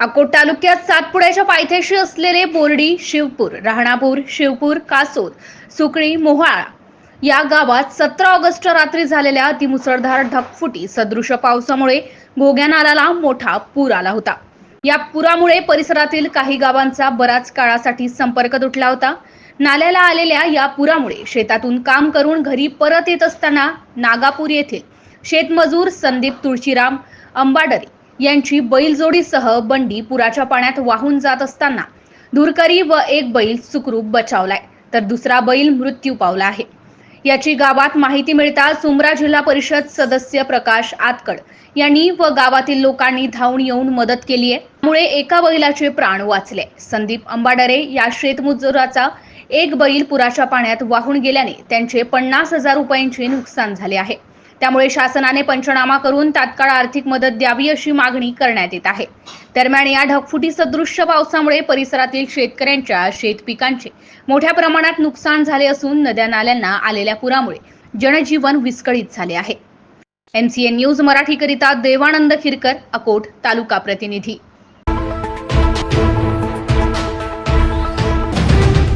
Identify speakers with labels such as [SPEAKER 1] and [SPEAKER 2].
[SPEAKER 1] अकोट तालुक्यात सातपुड्याच्या पायथ्याशी असलेले बोर्डी शिवपूर राहणापूर शिवपूर कासोद सुकळी मोहाळा या गावात सतरा ऑगस्ट रात्री झालेल्या अतिमुसळधार ढगफुटी सदृश पावसामुळे गोग्या नाल्याला मोठा पूर आला होता. या पुरामुळे परिसरातील काही गावांचा बराच काळासाठी संपर्क तुटला होता. नाल्याला आलेल्या या पुरामुळे शेतातून काम करून घरी परत येत असताना नागापूर येथील शेतमजूर संदीप तुळशीराम अंबाडरी यांची बैलजोडीसह बंडी पुराच्या पाण्यात वाहून जात असताना धुरकरी व एक बैल सुखरूप बचावलाय तर दुसरा बैल मृत्यू पावला आहे. याची गावात माहिती मिळताच उमरा जिल्हा परिषद सदस्य प्रकाश आतकड यांनी व गावातील लोकांनी धावून येऊन मदत केली आहे त्यामुळे एका बैलाचे प्राण वाचले. संदीप अंबाडरे या शेतमजुराचा एक बैल पुराच्या पाण्यात वाहून गेल्याने त्यांचे पन्नास हजार रुपयांचे नुकसान झाले आहे. त्यामुळे शासनाने पंचनामा करून तात्काळ आर्थिक मदत द्यावी अशी मागणी करण्यात येत आहे. दरम्यान या ढगफुटी सदृश्य पावसामुळे परिसरातील शेतकऱ्यांच्या शेत पिकांचे मोठ्या प्रमाणात नुकसान झाले असून नद्या नाल्यांना आलेल्या पुरामुळे जनजीवन विस्कळीत झाले आहे. एमसीएन न्यूज मराठीकरिता देवानंद खिरकर अकोट तालुका प्रतिनिधी.